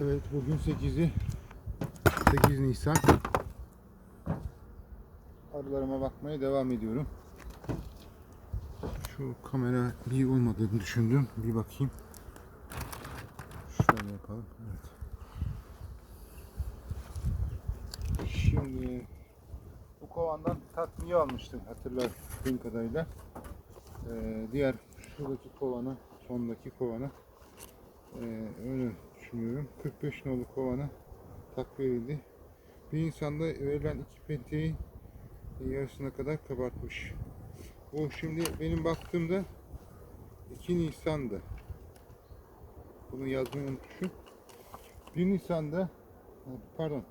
Evet bugün 8'i 8 Nisan. Arılarıma bakmaya devam ediyorum. Şu kamera iyi olmadığını düşündüm. Bir bakayım. Şöyle yapalım. Evet. Şimdi bu kovandan tatmiye almıştım hatırladığım kadarıyla. Ee, diğer şuradaki kovana, sondaki kovana ee, öyle düşünüyorum. 45 nolu kovana takviye edildi. Bir insanda verilen iki penteyi yarısına kadar kabartmış. Bu şimdi benim baktığımda 2 Nisan'dı. Bunu yazmayı unutmuşum. 1 Nisan'da pardon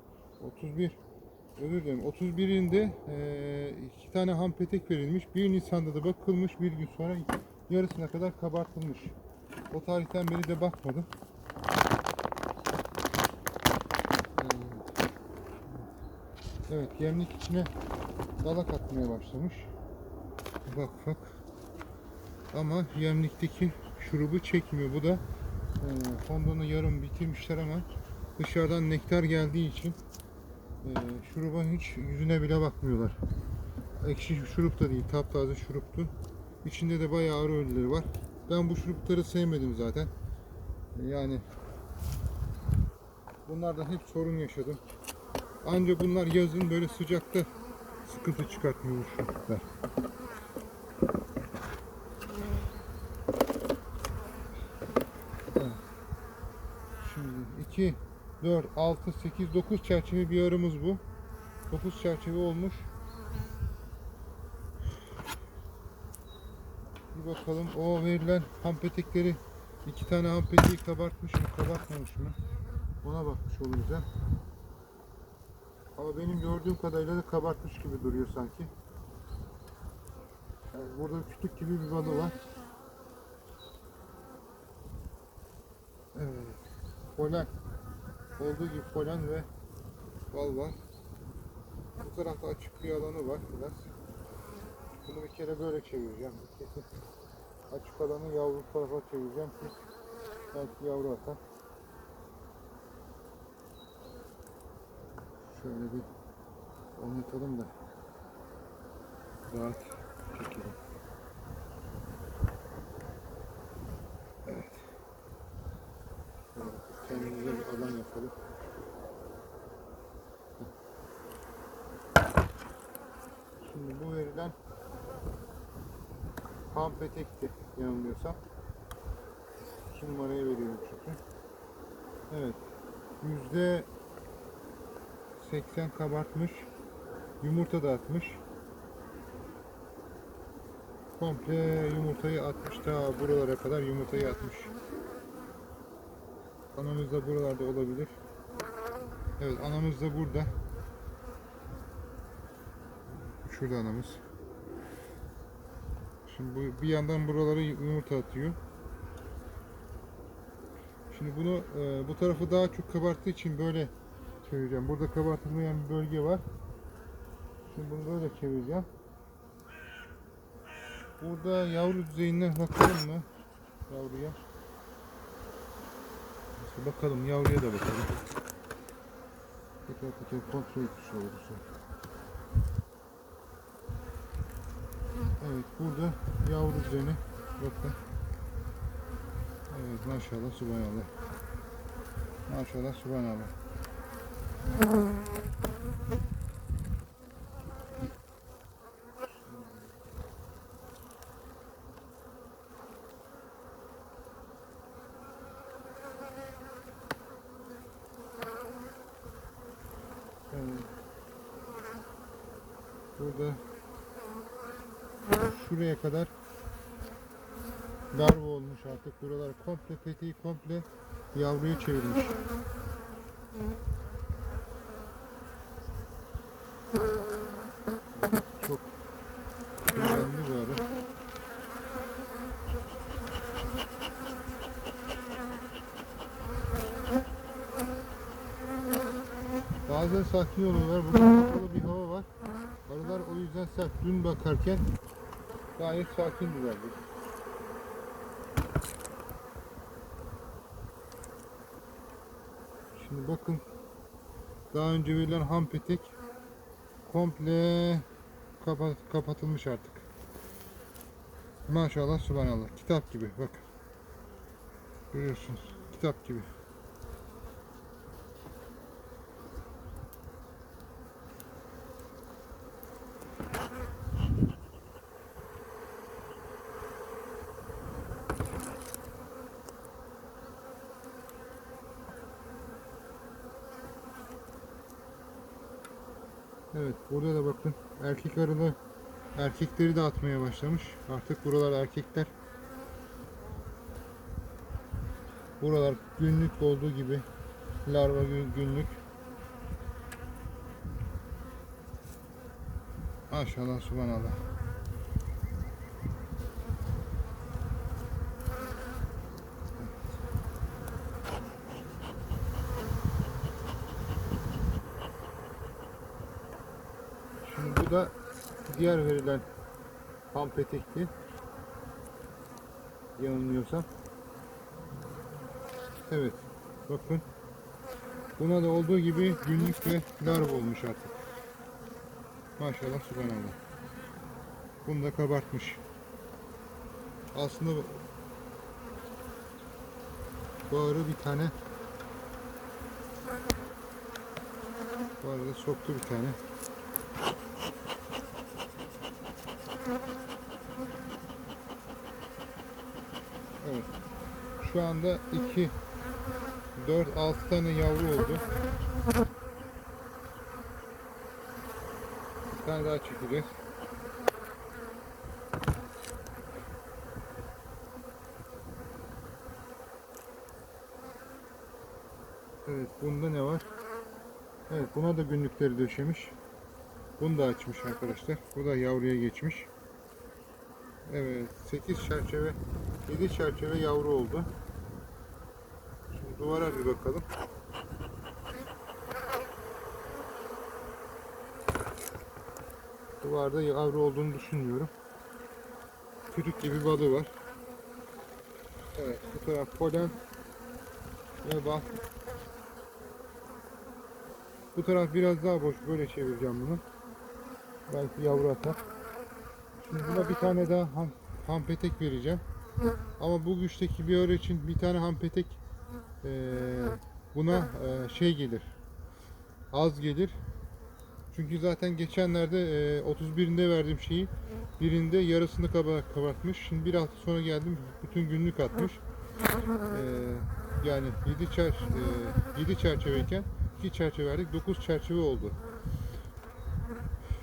31 özür dilerim 31'inde eee, iki tane ham petek verilmiş. 1 Nisan'da da bakılmış bir gün sonra yarısına kadar kabartılmış. O tarihten beri de bakmadım. Evet, yemlik içine dalak atmaya başlamış. Ufak ufak. Ama yemlikteki şurubu çekmiyor. Bu da e, fondonu yarım bitirmişler ama dışarıdan nektar geldiği için e, şuruba hiç yüzüne bile bakmıyorlar. Ekşi şurup da değil, taptaze şuruptu. İçinde de bayağı arı ölüleri var. Ben bu şurupları sevmedim zaten. Yani bunlardan hep sorun yaşadım. Ancak bunlar yazın böyle sıcakta sıkıntı çıkartmıyor. Evet. Şimdi 2, 4, 6, 8, 9 çerçeve bir arımız bu. 9 çerçeve olmuş. Bir bakalım o verilen ham petekleri iki tane ham peteği kabartmış mı kabartmamış mı ona bakmış olacağım. Ama benim gördüğüm kadarıyla da kabartmış gibi duruyor sanki. Yani burada kütük gibi bir balı var. Evet. Polen. Olduğu gibi polen ve bal var. Bu tarafta açık bir alanı var biraz. Bunu bir kere böyle çevireceğim. Açık alanı yavru tarafa çevireceğim ki belki yavru atar. Şöyle bir oynatalım da rahat çekelim. Evet. Kendimize bir alan yapalım. Şimdi bu verilen ham petekti yanılmıyorsam. Şu numarayı veriyorum çünkü. Evet. Yüzde 80 kabartmış. Yumurta da atmış. Komple yumurtayı atmış. Ta buralara kadar yumurtayı atmış. Anamız da buralarda olabilir. Evet anamız da burada. Şurada anamız. Şimdi bu bir yandan buralara yumurta atıyor. Şimdi bunu e, bu tarafı daha çok kabarttığı için böyle çevireceğim. Burada kabartılmayan bir bölge var. Şimdi bunu böyle çevireceğim. Burada yavru düzeyinden bakalım mı? Yavruya. Neyse, bakalım yavruya da bakalım. Tekrar tekrar kontrol etmiş oluruz. Evet burada yavru düzeni. Bakın. Evet maşallah subhanallah. Maşallah subhanallah. Burada şuraya kadar larva olmuş artık buralar komple peteği komple yavruyu çevirmiş. Çok önemli bir arı. Sakin oluyorlar. Bugün kapalı bir hava var. Arılar o yüzden sert. Dün bakarken gayet sakindilerdi. Şimdi bakın daha önce verilen ham petek komple kapa- kapatılmış artık. Maşallah subhanallah. Kitap gibi bak. Görüyorsunuz. Kitap gibi. Evet burada da bakın erkek arılı erkekleri de atmaya başlamış. Artık buralar erkekler. Buralar günlük olduğu gibi larva gün- günlük. Maşallah subhanallah. Şimdi bu da diğer verilen ham petekti. Yanılmıyorsam. Evet. Bakın. Buna da olduğu gibi günlük ve larva olmuş artık. Maşallah subhanallah. Bunu da kabartmış. Aslında arı bir tane arada soktu bir tane. Evet. Şu anda 2 4 6 tane yavru oldu. Bir tane daha çekeceğiz. Evet, bunda ne var? Evet, buna da günlükleri döşemiş. Bunu da açmış arkadaşlar. Bu da yavruya geçmiş. Evet 8 çerçeve 7 çerçeve yavru oldu. Şimdi duvara bir bakalım. Duvarda yavru olduğunu düşünmüyorum. Küçük gibi balı var. Evet bu taraf polen ve bal. Bu taraf biraz daha boş. Böyle çevireceğim bunu. Belki yavru atar. Buna bir tane daha ham, ham petek vereceğim. Ama bu güçteki bir arı için bir tane ham petek eee, buna eee, şey gelir. Az gelir. Çünkü zaten geçenlerde eee, 31'inde verdiğim şeyi birinde yarısını kaba, kabartmış. Şimdi bir hafta sonra geldim bütün günlük atmış. Eee, yani 7 çer, eee, 7 çerçeveyken 2 çerçeve verdik 9 çerçeve oldu.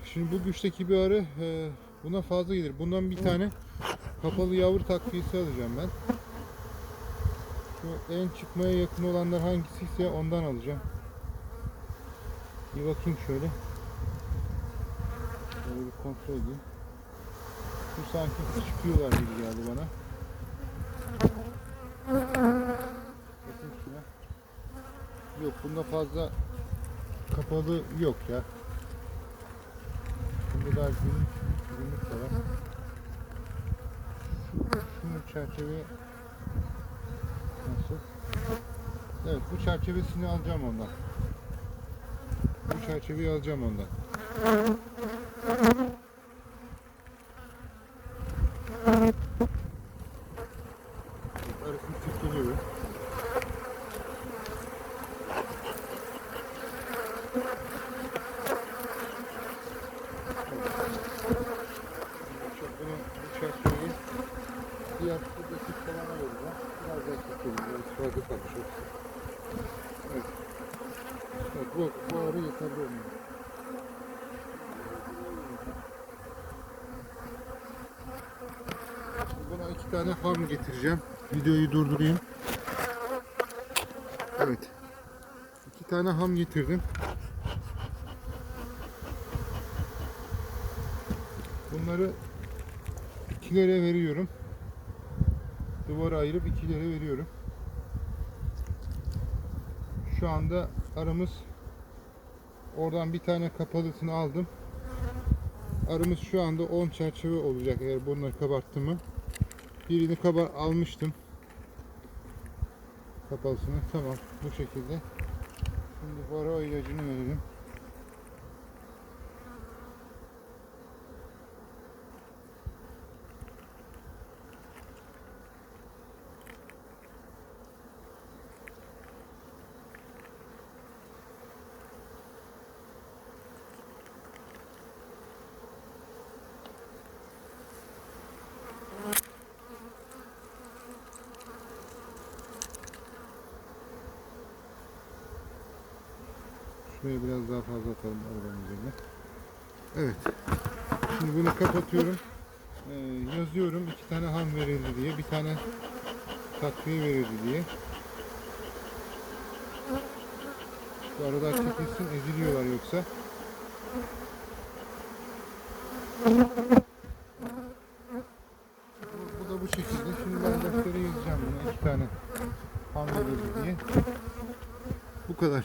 Şimdi bu güçteki bir arı eee, buna fazla gelir. Bundan bir tane kapalı yavru takviyesi alacağım ben. Şu en çıkmaya yakın olanlar hangisiyse ondan alacağım. Bir bakayım şöyle. Şöyle bir kontrol edeyim. Bu sanki çıkıyorlar gibi geldi bana. Bakın şuna. Yok bunda fazla kapalı yok ya. Bunda daha günlük de var. Şunu çerçeve nasıl? Evet bu çerçevesini alacağım ondan. Bu çerçeveyi alacağım ondan. Arasını çiftliyor. Bunu bu çerçeveyi diğer buradaki kolana vereceğim. Biraz daha çekelim. Biraz fazla kalmış yoksa. Evet. Evet bu, bu arı yeterli olmuyor. Buna iki tane ham getireceğim. Videoyu durdurayım. Evet. İki tane ham getirdim. Bunları ikilere veriyorum. Duvara ayırıp ikilere veriyorum. Şu anda aramız oradan bir tane kapalısını aldım. Arımız şu anda 10 çerçeve olacak eğer bunları kabarttım mı. Birini kabar almıştım. Kapalısını tamam bu şekilde. Şimdi varo ilacını verelim. Şuraya biraz daha fazla atalım arabanın üzerine. Evet. Şimdi bunu kapatıyorum. Ee, yazıyorum iki tane ham verildi diye. Bir tane takviye verildi diye. Bu arada çekilsin eziliyorlar yoksa. Bu, da bu şekilde. Şimdi ben deftere yazacağım buna iki tane ham verildi diye. Bu kadar.